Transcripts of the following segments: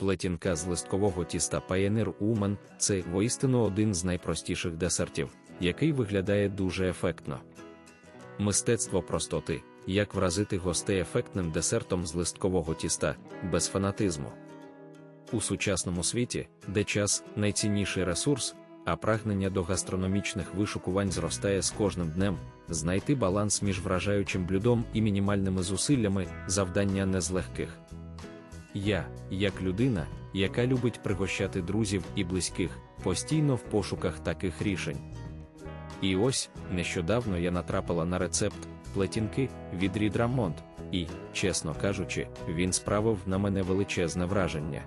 Плетінка з листкового тіста Pioneer Woman – це воістину один з найпростіших десертів, який виглядає дуже ефектно. Мистецтво простоти, як вразити гостей ефектним десертом з листкового тіста, без фанатизму. У сучасному світі, де час найцінніший ресурс, а прагнення до гастрономічних вишукувань зростає з кожним днем, знайти баланс між вражаючим блюдом і мінімальними зусиллями завдання не з легких. Я, як людина, яка любить пригощати друзів і близьких, постійно в пошуках таких рішень. І ось нещодавно я натрапила на рецепт плетінки від Рід Рамонт, і, чесно кажучи, він справив на мене величезне враження.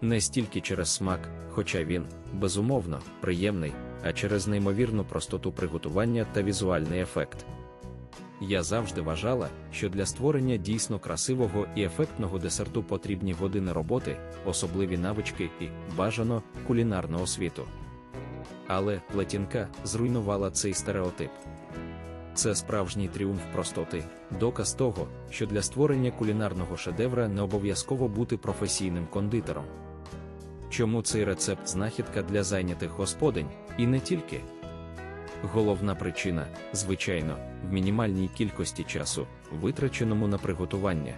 Не стільки через смак, хоча він, безумовно, приємний, а через неймовірну простоту приготування та візуальний ефект. Я завжди вважала, що для створення дійсно красивого і ефектного десерту потрібні години роботи, особливі навички і, бажано, кулінарного світу. Але плетінка зруйнувала цей стереотип. Це справжній тріумф простоти, доказ того, що для створення кулінарного шедевра не обов'язково бути професійним кондитером. Чому цей рецепт знахідка для зайнятих господинь, і не тільки? Головна причина, звичайно, в мінімальній кількості часу, витраченому на приготування.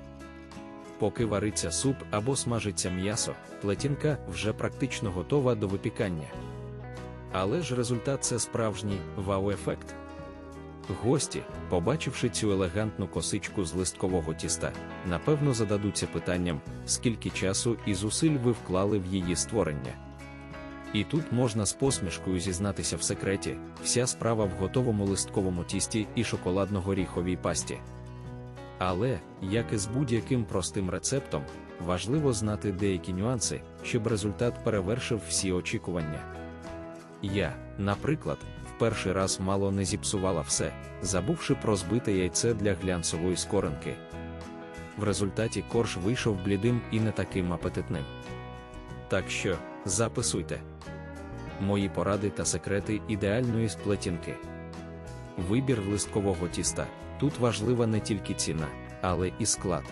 Поки вариться суп або смажиться м'ясо, плетінка вже практично готова до випікання. Але ж результат це справжній вау-ефект. Гості, побачивши цю елегантну косичку з листкового тіста, напевно зададуться питанням, скільки часу і зусиль ви вклали в її створення. І тут можна з посмішкою зізнатися в секреті, вся справа в готовому листковому тісті і шоколадно-горіховій пасті. Але, як і з будь-яким простим рецептом, важливо знати деякі нюанси, щоб результат перевершив всі очікування. Я, наприклад, в перший раз мало не зіпсувала все, забувши про збите яйце для глянцевої скоринки. В результаті корж вийшов блідим і не таким апетитним. Так що, записуйте мої поради та секрети ідеальної сплетінки. Вибір листкового тіста. Тут важлива не тільки ціна, але і склад.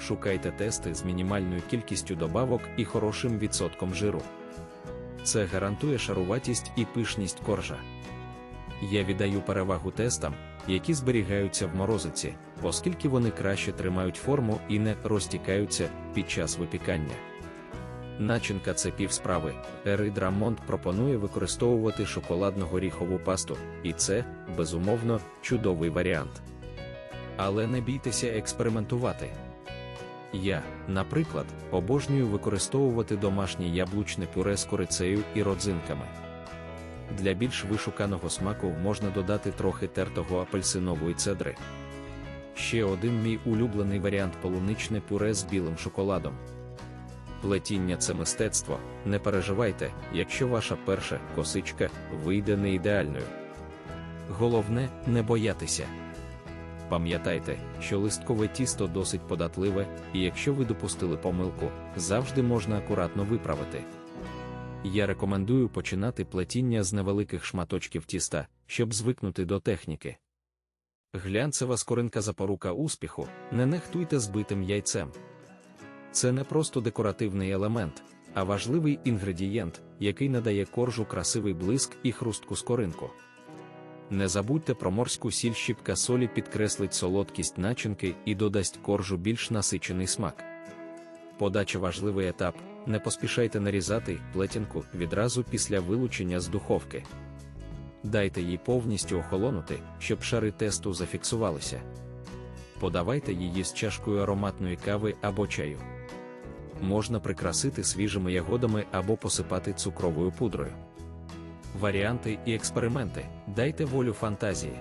Шукайте тести з мінімальною кількістю добавок і хорошим відсотком жиру. Це гарантує шаруватість і пишність коржа. Я віддаю перевагу тестам, які зберігаються в морозиці, оскільки вони краще тримають форму і не розтікаються під час випікання. Начинка це півсправи. Ерид Рамонт пропонує використовувати шоколадно-горіхову пасту, і це, безумовно, чудовий варіант. Але не бійтеся експериментувати. Я, наприклад, обожнюю використовувати домашнє яблучне пюре з корицею і родзинками. Для більш вишуканого смаку можна додати трохи тертого апельсинової цедри. Ще один мій улюблений варіант полуничне пюре з білим шоколадом. Плетіння це мистецтво, не переживайте, якщо ваша перша косичка вийде не ідеальною. Головне не боятися. Пам'ятайте, що листкове тісто досить податливе, і якщо ви допустили помилку, завжди можна акуратно виправити. Я рекомендую починати плетіння з невеликих шматочків тіста, щоб звикнути до техніки. Глянцева скоринка запорука успіху, не нехтуйте збитим яйцем. Це не просто декоративний елемент, а важливий інгредієнт, який надає коржу красивий блиск і хрустку скоринку. Не забудьте про морську сіль щіпка солі підкреслить солодкість начинки і додасть коржу більш насичений смак. Подача важливий етап. Не поспішайте нарізати плетінку відразу після вилучення з духовки. Дайте їй повністю охолонути, щоб шари тесту зафіксувалися. Подавайте її з чашкою ароматної кави або чаю. Можна прикрасити свіжими ягодами або посипати цукровою пудрою. Варіанти і експерименти дайте волю фантазії.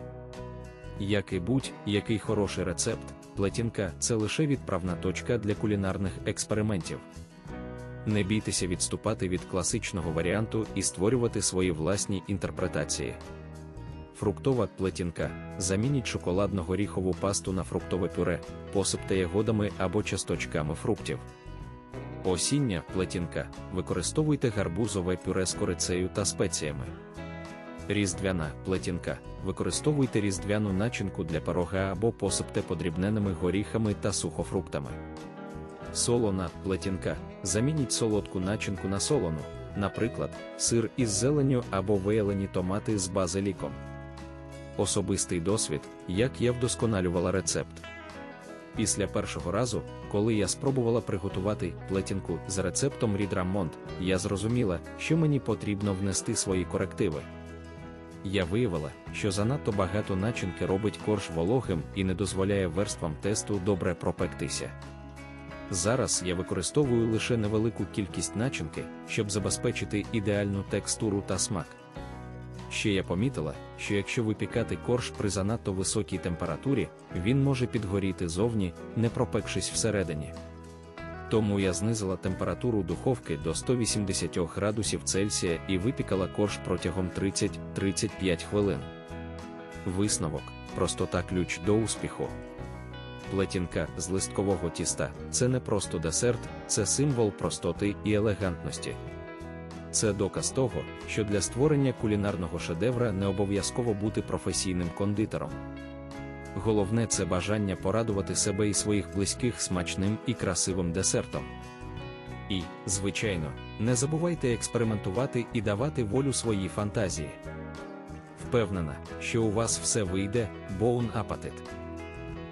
Як і будь-який хороший рецепт, плетінка це лише відправна точка для кулінарних експериментів. Не бійтеся відступати від класичного варіанту і створювати свої власні інтерпретації. Фруктова плетінка замініть шоколадно-горіхову пасту на фруктове пюре, посипте ягодами або часточками фруктів. Осіння плетінка використовуйте гарбузове пюре з корицею та спеціями. Різдвяна плетінка використовуйте різдвяну начинку для пирога або посипте подрібненими горіхами та сухофруктами. солона плетінка. Замініть солодку начинку на солону, наприклад, сир із зеленню або виялені томати з базиліком. Особистий досвід, як я вдосконалювала рецепт. Після першого разу, коли я спробувала приготувати плетінку з рецептом Рідрамонт, я зрозуміла, що мені потрібно внести свої корективи. Я виявила, що занадто багато начинки робить корж вологим і не дозволяє верствам тесту добре пропектися. Зараз я використовую лише невелику кількість начинки, щоб забезпечити ідеальну текстуру та смак. Ще я помітила, що якщо випікати корж при занадто високій температурі, він може підгоріти зовні, не пропекшись всередині. Тому я знизила температуру духовки до 180 градусів Цельсія і випікала корж протягом 30-35 хвилин. Висновок простота ключ до успіху. Плетінка з листкового тіста це не просто десерт, це символ простоти і елегантності. Це доказ того, що для створення кулінарного шедевра не обов'язково бути професійним кондитером. Головне це бажання порадувати себе і своїх близьких смачним і красивим десертом. І, звичайно, не забувайте експериментувати і давати волю своїй фантазії. Впевнена, що у вас все вийде, боун апатит.